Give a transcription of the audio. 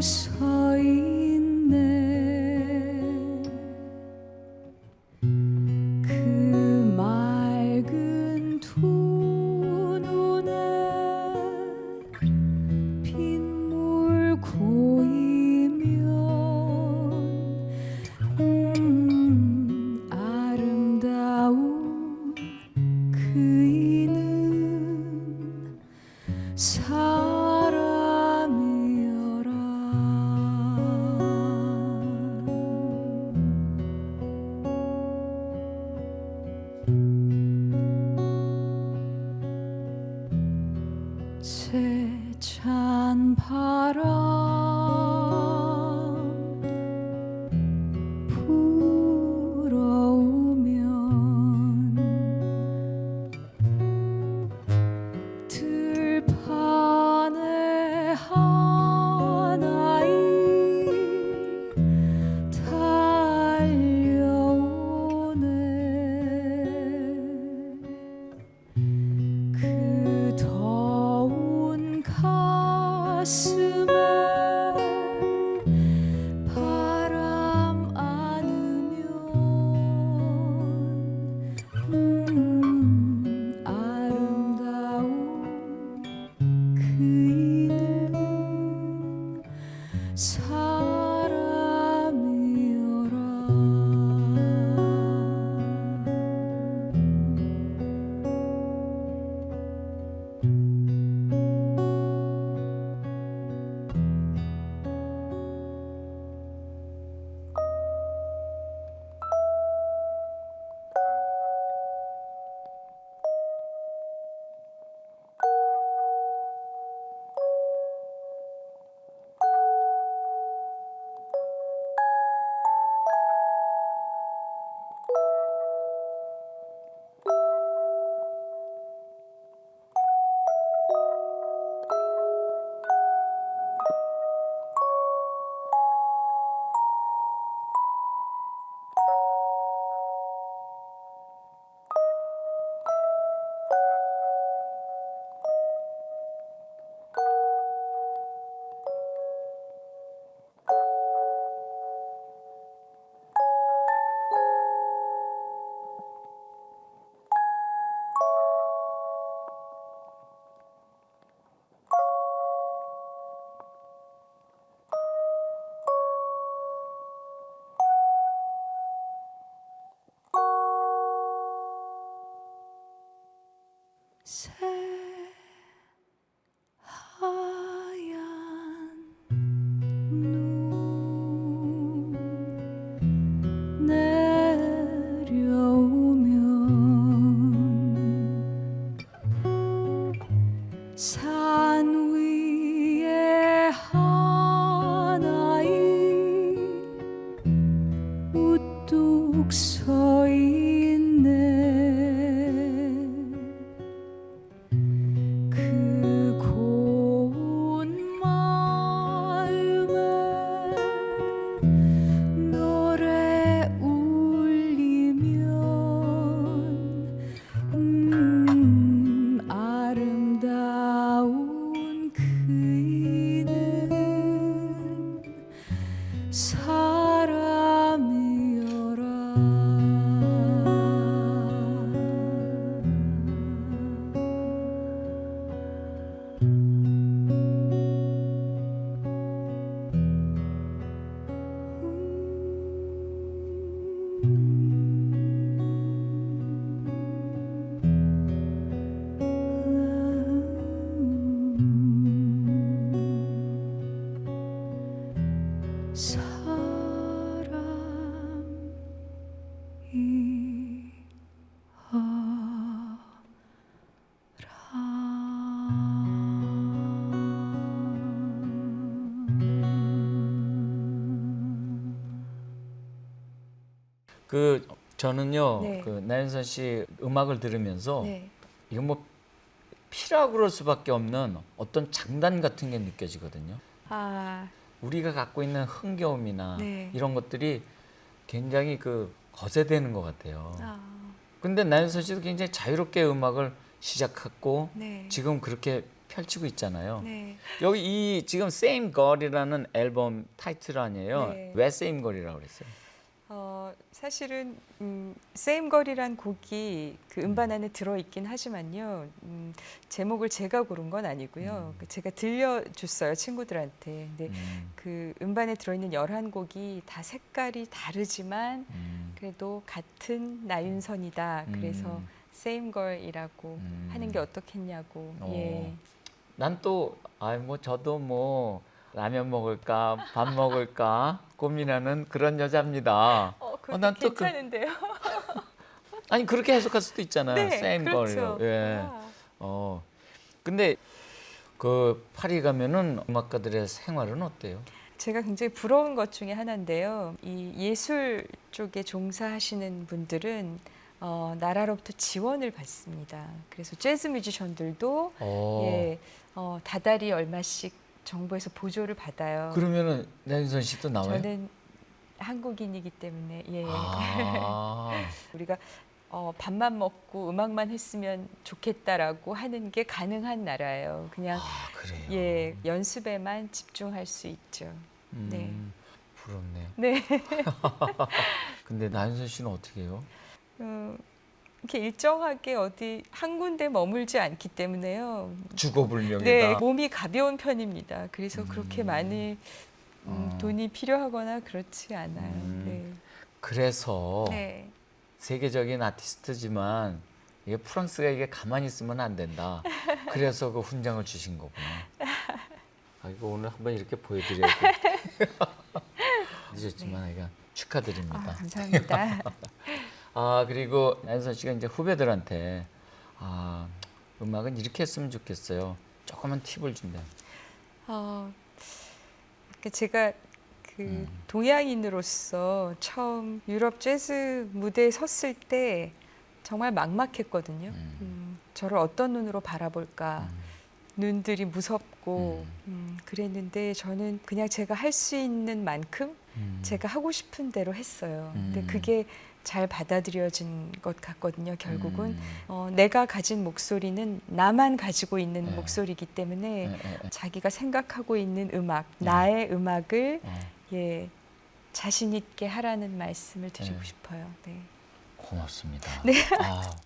서 세찬 바람 사 우뚝 그 저는요 네. 그 나연선 씨 음악을 들으면서 네. 이거 뭐 피라고 그럴 수밖에 없는 어떤 장단 같은 게 느껴지거든요. 아, 우리가 갖고 있는 흥겨움이나 네. 이런 것들이 굉장히 그 거세되는 것 같아요. 아, 근데 나연선 씨도 굉장히 자유롭게 음악을 시작했고 네. 지금 그렇게 펼치고 있잖아요. 네. 여기 이 지금 Same Girl이라는 앨범 타이틀 아니에요? 네. 왜 Same Girl이라고 그랬어요? 어, 사실은 음, Same Girl이란 곡이 그 음반 안에 들어 있긴 하지만요. 음, 제목을 제가 고른 건 아니고요. 음. 그 제가 들려줬어요 친구들한테. 근데 음, 그 음반에 들어있는 11곡이 다 색깔이 다르지만 음, 그래도 같은 나윤선이다. 그래서 음. Same Girl이라고 음. 하는 게 어떻겠냐고. 어. 예. 난 또, 아, 뭐, 저도 뭐, 라면 먹을까, 밥 먹을까, 고민하는 그런 여자입니다. 어, 어, 난 또 그- 괜찮은데요. 아니, 그렇게 해석할 수도 있잖아요. Same 그렇죠. Girl. 예. 아. 어. 근데, 그, 파리 가면은 음악가들의 생활은 어때요? 제가 굉장히 부러운 것 중에 하나인데요. 이 예술 쪽에 종사하시는 분들은 어, 나라로부터 지원을 받습니다. 그래서 재즈 뮤지션들도 어. 예, 어, 다달이 얼마씩 정부에서 보조를 받아요. 그러면은, 나윤선 씨도 나와요? 저는 한국인이기 때문에 예. 아. 우리가 어, 밥만 먹고 음악만 했으면 좋겠다라고 하는 게 가능한 나라예요. 그냥 아? 예 연습에만 집중할 수 있죠. 음, 네. 부럽네요. 네. 근데 나윤선 씨는 어떻게 해요? 어, 이렇게 일정하게 어디 한 군데 머물지 않기 때문에요. 주거불명이다. 네, 몸이 가벼운 편입니다. 그래서 음. 그렇게 많이 음, 어. 돈이 필요하거나 그렇지 않아요. 음. 그래서 네. 네. 세계적인 아티스트지만 이게 프랑스가 이게 가만히 있으면 안 된다. 그래서 그 훈장을 주신 거구나. 아 이거 오늘 한번 이렇게 보여드려야 돼. 늦었지만 이거 축하드립니다. 아, 감사합니다. 아 그리고 나연선 씨가 이제 후배들한테 아 음악은 이렇게 했으면 좋겠어요. 조그만 팁을 준다. 어, 그 제가 그 음. 동양인으로서 처음 유럽 재즈 무대에 섰을 때 정말 막막했거든요. 음. 음, 저를 어떤 눈으로 바라볼까. 음. 눈들이 무섭고 음, 그랬는데 저는 그냥 제가 할 수 있는 만큼 음. 제가 하고 싶은 대로 했어요. 음. 근데 그게 잘 받아들여진 것 같거든요. 결국은 음. 어, 내가 가진 목소리는 나만 가지고 있는 네. 목소리이기 때문에 예, 예, 예. 자기가 생각하고 있는 음악, 네. 나의 음악을 어, 예 자신 있게 하라는 말씀을 드리고 네. 싶어요. 네. 고맙습니다. 네. 아,